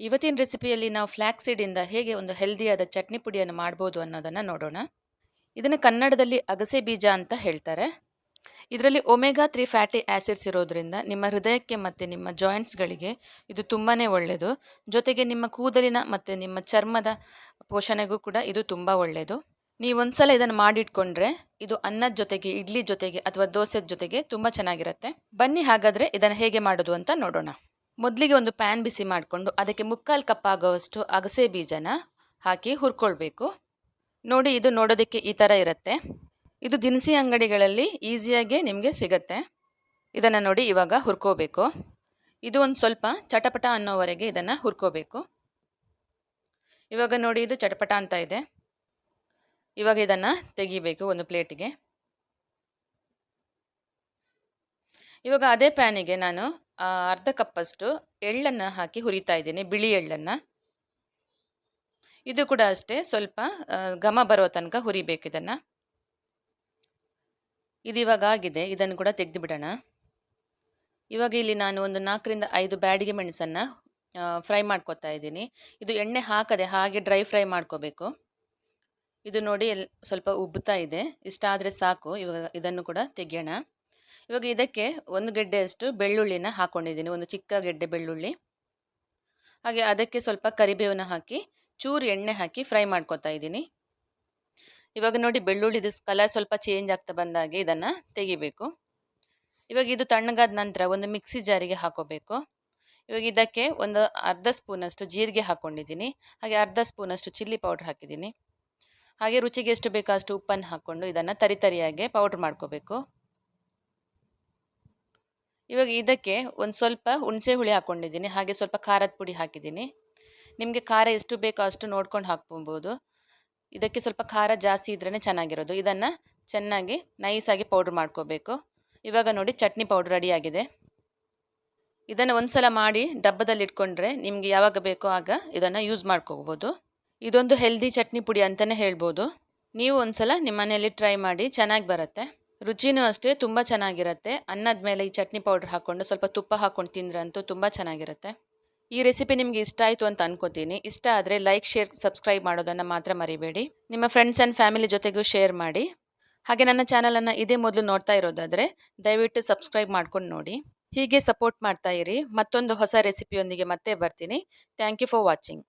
ಇವತ್ತಿನ ರೆಸಿಪಿಯಲ್ಲಿ ನಾವು ಫ್ಲ್ಯಾಕ್ ಸೀಡಿಂದ ಹೇಗೆ ಒಂದು ಹೆಲ್ದಿಯಾದ ಚಟ್ನಿ ಪುಡಿಯನ್ನು ಮಾಡ್ಬೋದು ಅನ್ನೋದನ್ನು ನೋಡೋಣ. ಇದನ್ನು ಕನ್ನಡದಲ್ಲಿ ಅಗಸೆ ಬೀಜ ಅಂತ ಹೇಳ್ತಾರೆ. ಇದರಲ್ಲಿ ಒಮೆಗಾ ತ್ರೀ ಫ್ಯಾಟಿ ಆ್ಯಸಿಡ್ಸ್ ಇರೋದ್ರಿಂದ ನಿಮ್ಮ ಹೃದಯಕ್ಕೆ ಮತ್ತು ನಿಮ್ಮ ಜಾಯಿಂಟ್ಸ್ಗಳಿಗೆ ಇದು ತುಂಬಾ ಒಳ್ಳೆಯದು ಜೊತೆಗೆ ನಿಮ್ಮ ಕೂದಲಿನ ಮತ್ತು ನಿಮ್ಮ ಚರ್ಮದ ಪೋಷಣೆಗೂ ಕೂಡ ಇದು ತುಂಬ ಒಳ್ಳೆಯದು ನೀವು ಒಂದ್ಸಲ ಇದನ್ನು ಮಾಡಿಟ್ಕೊಂಡ್ರೆ ಇದು ಅನ್ನದ ಜೊತೆಗೆ, ಇಡ್ಲಿ ಜೊತೆಗೆ ಅಥವಾ ದೋಸೆ ಜೊತೆಗೆ ತುಂಬ ಚೆನ್ನಾಗಿರುತ್ತೆ. ಬನ್ನಿ ಹಾಗಾದರೆ ಇದನ್ನು ಹೇಗೆ ಮಾಡೋದು ಅಂತ ನೋಡೋಣ. ಮೊದಲಿಗೆ ಒಂದು ಪ್ಯಾನ್ ಬಿಸಿ ಮಾಡಿಕೊಂಡು ಅದಕ್ಕೆ ಮುಕ್ಕಾಲು ಕಪ್ ಆಗುವಷ್ಟು ಅಗಸೆ ಬೀಜನ ಹಾಕಿ ಹುರ್ಕೊಳ್ಬೇಕು. ನೋಡಿ, ಇದು ನೋಡೋದಕ್ಕೆ ಈ ಥರ ಇರುತ್ತೆ. ಇದು ದಿನಸಿ ಅಂಗಡಿಗಳಲ್ಲಿ ಈಸಿಯಾಗಿ ನಿಮಗೆ ಸಿಗತ್ತೆ. ಇದನ್ನು ನೋಡಿ ಇವಾಗ ಹುರ್ಕೋಬೇಕು. ಇದು ಒಂದು ಸ್ವಲ್ಪ ಚಟಪಟ ಅನ್ನೋವರೆಗೆ ಇದನ್ನು ಹುರ್ಕೋಬೇಕು. ಇವಾಗ ನೋಡಿ, ಇದು ಚಟಪಟ ಅಂತ ಇದೆ. ಇವಾಗ ಇದನ್ನು ತೆಗಿಬೇಕು ಒಂದು ಪ್ಲೇಟಿಗೆ. ಇವಾಗ ಅದೇ ಪ್ಯಾನಿಗೆ ನಾನು ಅರ್ಧ ಕಪ್ಪಷ್ಟು ಎಳ್ಳನ್ನು ಹಾಕಿ ಹುರಿತಾ ಇದ್ದೀನಿ, ಬಿಳಿ ಎಳ್ಳನ್ನು. ಇದು ಕೂಡ ಅಷ್ಟೇ, ಸ್ವಲ್ಪ ಘಮ ಬರೋ ತನಕ ಹುರಿಬೇಕು ಇದನ್ನು. ಇದು ಇವಾಗ ಆಗಿದೆ, ಇದನ್ನು ಕೂಡ ತೆಗೆದು ಬಿಡೋಣ ಇವಾಗ ಇಲ್ಲಿ ನಾನು ಒಂದು ನಾಲ್ಕರಿಂದ ಐದು ಬ್ಯಾಡಿಗೆ ಮೆಣಸನ್ನು ಫ್ರೈ ಮಾಡ್ಕೊತಾ ಇದ್ದೀನಿ. ಇದು ಎಣ್ಣೆ ಹಾಕದೆ ಹಾಗೆ ಡ್ರೈ ಫ್ರೈ ಮಾಡ್ಕೋಬೇಕು. ಇದು ನೋಡಿ ಸ್ವಲ್ಪ ಉಬ್ಬುತ್ತಾ ಇದೆ ಇಷ್ಟಾದರೆ ಸಾಕು, ಇವಾಗ ಇದನ್ನು ಕೂಡ ತೆಗಿಯೋಣ. ಇವಾಗ ಇದಕ್ಕೆ ಒಂದು ಗೆಡ್ಡೆಯಷ್ಟು ಬೆಳ್ಳುಳ್ಳಿನ ಹಾಕ್ಕೊಂಡಿದ್ದೀನಿ ಒಂದು ಚಿಕ್ಕ ಗೆಡ್ಡೆ ಬೆಳ್ಳುಳ್ಳಿ. ಹಾಗೆ ಅದಕ್ಕೆ ಸ್ವಲ್ಪ ಕರಿಬೇವನ್ನ ಹಾಕಿ, ಚೂರು ಎಣ್ಣೆ ಹಾಕಿ ಫ್ರೈ ಮಾಡ್ಕೊತಾ ಇದ್ದೀನಿ. ಇವಾಗ ನೋಡಿ ಬೆಳ್ಳುಳ್ಳಿದು ಕಲರ್ ಸ್ವಲ್ಪ ಚೇಂಜ್ ಆಗ್ತಾ ಬಂದಾಗೆ ಇದನ್ನು ತೆಗಿಬೇಕು. ಇವಾಗ ಇದು ತಣ್ಣಗಾದ ನಂತರ ಒಂದು ಮಿಕ್ಸಿ ಜಾರಿಗೆ ಹಾಕೋಬೇಕು. ಇವಾಗ ಇದಕ್ಕೆ ಒಂದು ಅರ್ಧ ಸ್ಪೂನಷ್ಟು ಜೀರಿಗೆ ಹಾಕ್ಕೊಂಡಿದ್ದೀನಿ ಹಾಗೆ ಅರ್ಧ ಸ್ಪೂನಷ್ಟು ಚಿಲ್ಲಿ ಪೌಡ್ರ್ ಹಾಕಿದ್ದೀನಿ. ಹಾಗೆ ರುಚಿಗೆ ಎಷ್ಟು ಬೇಕೋ ಅಷ್ಟು ಉಪ್ಪನ್ನು ಹಾಕ್ಕೊಂಡು ಇದನ್ನು ತರಿತರಿಯಾಗಿ ಪೌಡ್ರ್ ಮಾಡ್ಕೋಬೇಕು. ಇವಾಗ ಇದಕ್ಕೆ ಒಂದು ಸ್ವಲ್ಪ ಹುಣಸೆ ಹುಳಿ ಹಾಕ್ಕೊಂಡಿದ್ದೀನಿ ಹಾಗೆ ಸ್ವಲ್ಪ ಖಾರದ ಪುಡಿ ಹಾಕಿದ್ದೀನಿ. ನಿಮಗೆ ಖಾರ ಎಷ್ಟು ಬೇಕೋ ಅಷ್ಟು ನೋಡ್ಕೊಂಡು ಹಾಕ್ಕೊಬೋದು. ಇದಕ್ಕೆ ಸ್ವಲ್ಪ ಖಾರ ಜಾಸ್ತಿ ಇದ್ರೇ ಚೆನ್ನಾಗಿರೋದು. ಇದನ್ನು ಚೆನ್ನಾಗಿ ನೈಸಾಗಿ ಪೌಡ್ರ್ ಮಾಡ್ಕೋಬೇಕು. ಇವಾಗ ನೋಡಿ ಚಟ್ನಿ ಪೌಡ್ರ್ ರೆಡಿಯಾಗಿದೆ. ಇದನ್ನು ಒಂದು ಸಲ ಮಾಡಿ ಡಬ್ಬದಲ್ಲಿ ಇಟ್ಕೊಂಡ್ರೆ ನಿಮಗೆ ಯಾವಾಗ ಬೇಕೋ ಆಗ ಇದನ್ನು ಯೂಸ್ ಮಾಡ್ಕೋಬೋದು. ಇದೊಂದು ಹೆಲ್ದಿ ಚಟ್ನಿ ಪುಡಿ ಅಂತಲೇ ಹೇಳ್ಬೋದು. ನೀವು ಒಂದ್ಸಲ ನಿಮ್ಮ ಮನೆಯಲ್ಲಿ ಟ್ರೈ ಮಾಡಿ ಚೆನ್ನಾಗಿ ಬರುತ್ತೆ. ರುಚಿನೂ ಅಷ್ಟೇ ತುಂಬ ಚೆನ್ನಾಗಿರುತ್ತೆ. ಅನ್ನದ ಮೇಲೆ ಈ ಚಟ್ನಿ ಪೌಡ್ರ್ ಹಾಕ್ಕೊಂಡು ಸ್ವಲ್ಪ ತುಪ್ಪ ಹಾಕ್ಕೊಂಡು ತಿಂದ್ರಂತೂ ತುಂಬ ಚೆನ್ನಾಗಿರುತ್ತೆ. ಈ ರೆಸಿಪಿ ನಿಮಗೆ ಇಷ್ಟ ಆಯಿತು ಅಂತ ಅನ್ಕೋತೀನಿ. ಇಷ್ಟ ಆದರೆ ಲೈಕ್, ಶೇರ್, ಸಬ್ಸ್ಕ್ರೈಬ್ ಮಾಡೋದನ್ನು ಮಾತ್ರ ಮರಿಬೇಡಿ. ನಿಮ್ಮ ಫ್ರೆಂಡ್ಸ್ ಆ್ಯಂಡ್ ಫ್ಯಾಮಿಲಿ ಜೊತೆಗೂ ಶೇರ್ ಮಾಡಿ. ಹಾಗೆ ನನ್ನ ಚಾನಲನ್ನು ಇದೇ ಮೊದಲು ನೋಡ್ತಾ ಇರೋದಾದರೆ ದಯವಿಟ್ಟು ಸಬ್ಸ್ಕ್ರೈಬ್ ಮಾಡ್ಕೊಂಡು ನೋಡಿ. ಹೀಗೆ ಸಪೋರ್ಟ್ ಮಾಡ್ತಾ ಇರಿ. ಮತ್ತೊಂದು ಹೊಸ ರೆಸಿಪಿಯೊಂದಿಗೆ ಮತ್ತೆ ಬರ್ತೀನಿ. Thank you for watching.